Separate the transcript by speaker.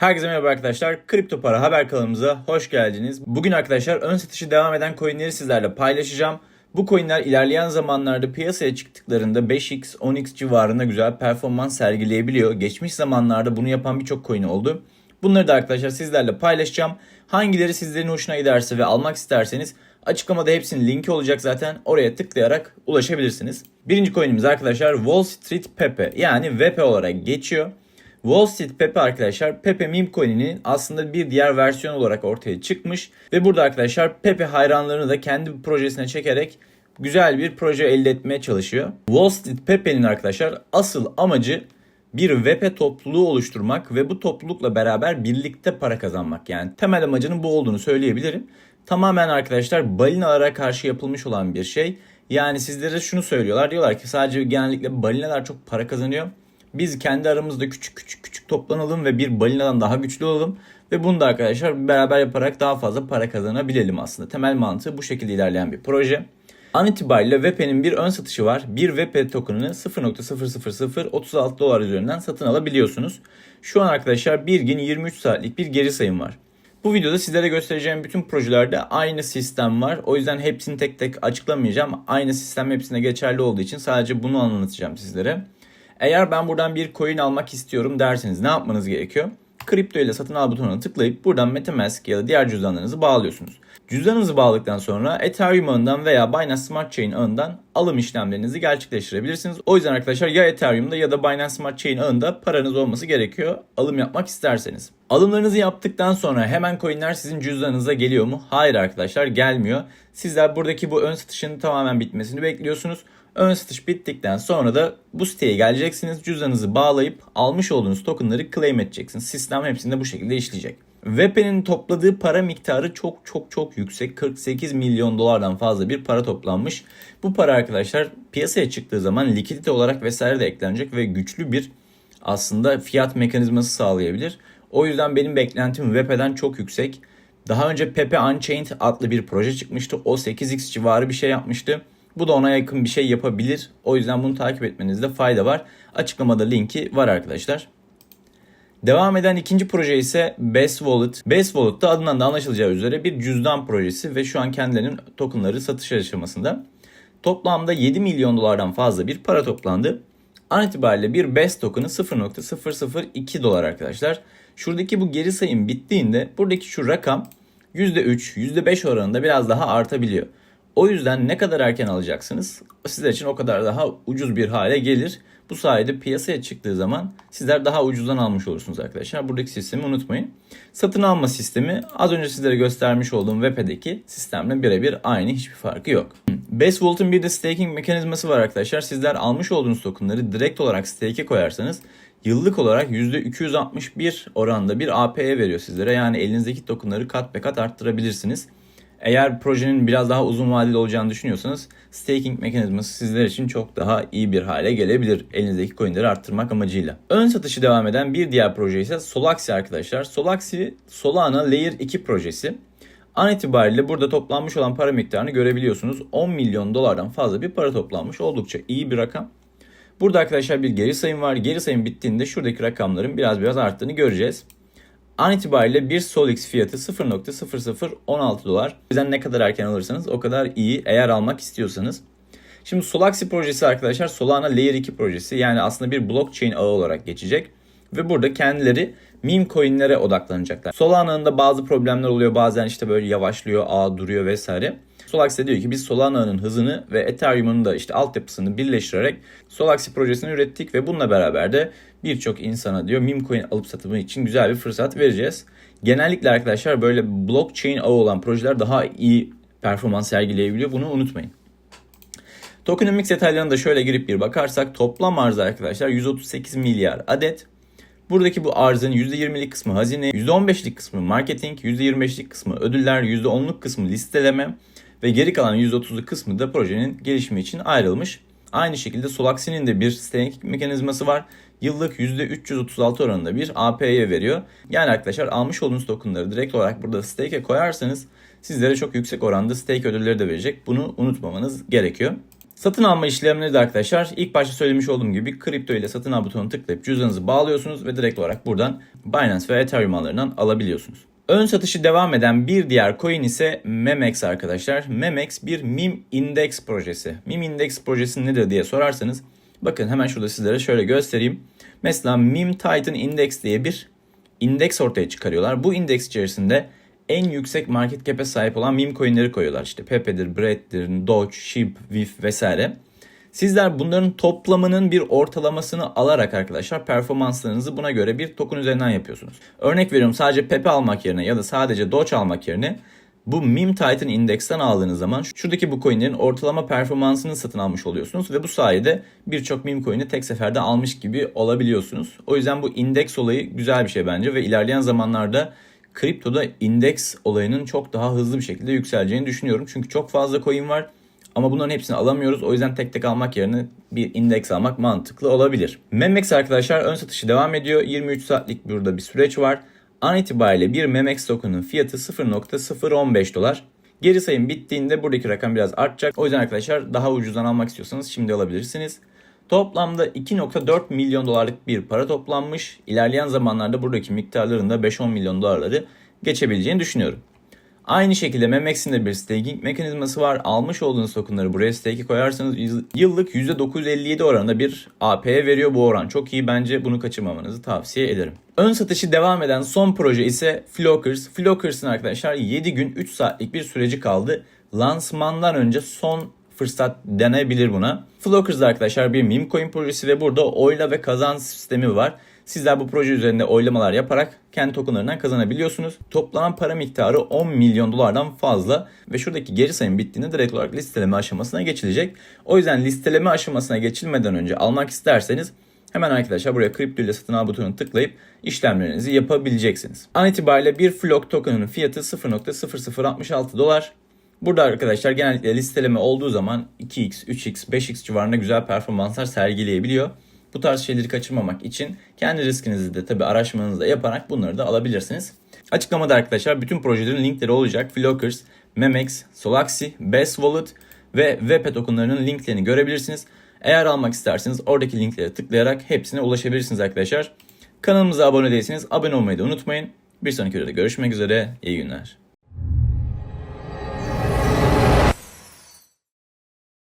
Speaker 1: Herkese merhaba arkadaşlar. Kripto Para Haber kanalımıza hoş geldiniz. Bugün arkadaşlar ön satışı devam eden coinleri sizlerle paylaşacağım. Bu coinler ilerleyen zamanlarda piyasaya çıktıklarında 5x, 10x civarında güzel performans sergileyebiliyor. Geçmiş zamanlarda bunu yapan birçok coin oldu. Bunları da arkadaşlar sizlerle paylaşacağım. Hangileri sizlerin hoşuna giderse ve almak isterseniz açıklamada hepsinin linki olacak zaten. Oraya tıklayarak ulaşabilirsiniz. Birinci coinimiz arkadaşlar Wall Street Pepe yani VP olarak geçiyor. Wall Street Pepe arkadaşlar Pepe meme coin'inin aslında bir diğer versiyon olarak ortaya çıkmış. Ve burada arkadaşlar Pepe hayranlarını da kendi projesine çekerek güzel bir proje elde etmeye çalışıyor. Wall Street Pepe'nin arkadaşlar asıl amacı bir VP topluluğu oluşturmak ve bu toplulukla beraber birlikte para kazanmak. Yani temel amacının bu olduğunu söyleyebilirim. Tamamen arkadaşlar balinalara karşı yapılmış olan bir şey. Yani sizlere şunu söylüyorlar. Diyorlar ki sadece genellikle balinalar çok para kazanıyor. Biz kendi aramızda küçük küçük küçük toplanalım ve bir balinadan daha güçlü olalım. Ve bunu da arkadaşlar beraber yaparak daha fazla para kazanabilelim aslında. Temel mantığı bu şekilde ilerleyen bir proje. An itibariyle VP'nin bir ön satışı var. Bir VP token'ını 0.00036 dolar üzerinden satın alabiliyorsunuz. Şu an arkadaşlar bir gün 23 saatlik bir geri sayım var. Bu videoda sizlere göstereceğim bütün projelerde aynı sistem var. O yüzden hepsini tek tek açıklamayacağım. Aynı sistem hepsine geçerli olduğu için sadece bunu anlatacağım sizlere. Eğer ben buradan bir coin almak istiyorum derseniz ne yapmanız gerekiyor? Kripto ile satın al butonuna tıklayıp buradan Metamask ya da diğer cüzdanlarınızı bağlıyorsunuz. Cüzdanınızı bağladıktan sonra Ethereum ağından veya Binance Smart Chain ağından alım işlemlerinizi gerçekleştirebilirsiniz. O yüzden arkadaşlar ya Ethereum'da ya da Binance Smart Chain ağında paranız olması gerekiyor alım yapmak isterseniz. Alımlarınızı yaptıktan sonra hemen coinler sizin cüzdanınıza geliyor mu? Hayır arkadaşlar gelmiyor. Sizler buradaki bu ön satışın tamamen bitmesini bekliyorsunuz. Ön satış bittikten sonra da bu siteye geleceksiniz. Cüzdanınızı bağlayıp almış olduğunuz tokenları claim edeceksiniz. Sistem hepsinde bu şekilde işleyecek. VP'nin topladığı para miktarı çok çok çok yüksek. 48 milyon dolardan fazla bir para toplanmış. Bu para arkadaşlar piyasaya çıktığı zaman likidite olarak vesaire de eklenecek ve güçlü bir aslında fiyat mekanizması sağlayabilir. O yüzden benim beklentim VP'den çok yüksek. Daha önce Pepe Unchained adlı bir proje çıkmıştı. O 8x civarı bir şey yapmıştı. Bu da ona yakın bir şey yapabilir. O yüzden bunu takip etmenizde fayda var. Açıklamada linki var arkadaşlar. Devam eden ikinci proje ise Best Wallet. Best Wallet da adından da anlaşılacağı üzere bir cüzdan projesi ve şu an kendilerinin tokenları satış aşamasında. Toplamda 7 milyon dolardan fazla bir para toplandı. An itibariyle bir Best token'ı 0.002 dolar arkadaşlar. Şuradaki bu geri sayım bittiğinde buradaki şu rakam %3, %5 oranında biraz daha artabiliyor. O yüzden ne kadar erken alacaksınız sizler için o kadar daha ucuz bir hale gelir. Bu sayede piyasaya çıktığı zaman sizler daha ucuzdan almış olursunuz arkadaşlar. Buradaki sistemi unutmayın. Satın alma sistemi az önce sizlere göstermiş olduğum WebP'deki sistemle birebir aynı hiçbir farkı yok. Best Wallet'ın bir de staking mekanizması var arkadaşlar. Sizler almış olduğunuz tokenları direkt olarak stake'e koyarsanız yıllık olarak %261 oranda bir AP'ye veriyor sizlere. Yani elinizdeki tokenları kat be kat arttırabilirsiniz. Eğer projenin biraz daha uzun vadeli olacağını düşünüyorsanız staking mekanizması sizler için çok daha iyi bir hale gelebilir elinizdeki coinleri arttırmak amacıyla. Ön satışı devam eden bir diğer proje ise Solaxi arkadaşlar. Solaxi Solana Layer 2 projesi. An itibariyle burada toplanmış olan para miktarını görebiliyorsunuz. 10 milyon dolardan fazla bir para toplanmış. Oldukça iyi bir rakam. Burada arkadaşlar bir geri sayım var. Geri sayım bittiğinde şuradaki rakamların biraz biraz arttığını göreceğiz. An itibariyle bir Solix fiyatı 0.0016 dolar. O yüzden ne kadar erken alırsanız o kadar iyi eğer almak istiyorsanız. Şimdi Solaxi projesi arkadaşlar Solana Layer 2 projesi yani aslında bir blockchain ağı olarak geçecek. Ve burada kendileri meme coinlere odaklanacaklar. Solana'nın da bazı problemler oluyor. Bazen işte böyle yavaşlıyor, ağ duruyor vesaire. Solaxi diyor ki biz Solana'nın hızını ve Ethereum'un da işte altyapısını birleştirerek Solaxi projesini ürettik ve bununla beraber de birçok insana diyor meme coin alıp satımı için güzel bir fırsat vereceğiz. Genellikle arkadaşlar böyle blockchain ağı olan projeler daha iyi performans sergileyebiliyor. Bunu unutmayın. Tokenomics detaylarına da şöyle girip bir bakarsak toplam arz arkadaşlar 138 milyar adet. Buradaki bu arzın %20'lik kısmı hazine, %15'lik kısmı marketing, %25'lik kısmı ödüller, %10'luk kısmı listeleme ve geri kalan %30'luk kısmı da projenin gelişimi için ayrılmış. Aynı şekilde Solaxi'nin de bir staking mekanizması var. Yıllık %336 oranında bir AP'ye veriyor. Yani arkadaşlar almış olduğunuz tokenları direkt olarak burada stake'e koyarsanız sizlere çok yüksek oranda stake ödülleri de verecek. Bunu unutmamanız gerekiyor. Satın alma işlemleri de arkadaşlar ilk başta söylemiş olduğum gibi kripto ile satın al butonuna tıklayıp cüzdanınızı bağlıyorsunuz ve direkt olarak buradan Binance ve Ethereum ağlarından alabiliyorsunuz. Ön satışı devam eden bir diğer coin ise Memex arkadaşlar. Memex bir MIM Index projesi. MIM Index projesi nedir diye sorarsanız bakın hemen şurada sizlere şöyle göstereyim. Mesela MIM Titan Index diye bir indeks ortaya çıkarıyorlar. Bu indeks içerisinde en yüksek market cap'e sahip olan meme coin'leri koyuyorlar. İşte Pepe'dir, Bread'dir, Doge, SHIB, VIF vesaire. Sizler bunların toplamının bir ortalamasını alarak arkadaşlar performanslarınızı buna göre bir token üzerinden yapıyorsunuz. Örnek veriyorum sadece Pepe almak yerine ya da sadece Doge almak yerine bu Meme Titan indeksten aldığınız zaman şuradaki bu coinlerin ortalama performansını satın almış oluyorsunuz ve bu sayede birçok meme coin'i tek seferde almış gibi olabiliyorsunuz. O yüzden bu indeks olayı güzel bir şey bence ve ilerleyen zamanlarda kriptoda indeks olayının çok daha hızlı bir şekilde yükseleceğini düşünüyorum. Çünkü çok fazla coin var ama bunların hepsini alamıyoruz. O yüzden tek tek almak yerine bir indeks almak mantıklı olabilir. Memex arkadaşlar ön satışı devam ediyor. 23 saatlik burada bir süreç var. An itibariyle bir Memex token'ın fiyatı 0.015 dolar. Geri sayım bittiğinde buradaki rakam biraz artacak. O yüzden arkadaşlar daha ucuzdan almak istiyorsanız şimdi alabilirsiniz. Toplamda 2.4 milyon dolarlık bir para toplanmış. İlerleyen zamanlarda buradaki miktarların da 5-10 milyon dolarları geçebileceğini düşünüyorum. Aynı şekilde Memex'in de bir staking mekanizması var. Almış olduğunuz tokenları buraya stake'e koyarsanız yıllık %957 oranında bir AP'ye veriyor. Bu oran çok iyi. Bence bunu kaçırmamanızı tavsiye ederim. Ön satışı devam eden son proje ise Flockers. Flockers'ın arkadaşlar 7 gün 3 saatlik bir süreci kaldı. Lansmandan önce son fırsat denebilir buna. Flockers arkadaşlar bir meme coin projesi ve burada oyla ve kazan sistemi var. Sizler bu proje üzerinde oylamalar yaparak kendi tokenlarından kazanabiliyorsunuz. Toplanan para miktarı 10 milyon dolardan fazla ve şuradaki geri sayım bittiğinde direkt olarak listeleme aşamasına geçilecek. O yüzden listeleme aşamasına geçilmeden önce almak isterseniz Hemen arkadaşlar buraya kripto ile satın al butonuna tıklayıp işlemlerinizi yapabileceksiniz. An itibariyle bir Flock token'ın fiyatı 0.0066 dolar. Burada arkadaşlar genellikle listeleme olduğu zaman 2x, 3x, 5x civarında güzel performanslar sergileyebiliyor. Bu tarz şeyleri kaçırmamak için kendi riskinizi de tabi araştırmanızı da yaparak bunları da alabilirsiniz. Açıklamada arkadaşlar bütün projelerin linkleri olacak. Flockers, Memex, Solaxi, Best Wallet ve WP tokenlarının linklerini görebilirsiniz. Eğer almak isterseniz oradaki linklere tıklayarak hepsine ulaşabilirsiniz arkadaşlar. Kanalımıza abone değilseniz abone olmayı da unutmayın. Bir sonraki videoda görüşmek üzere. İyi günler.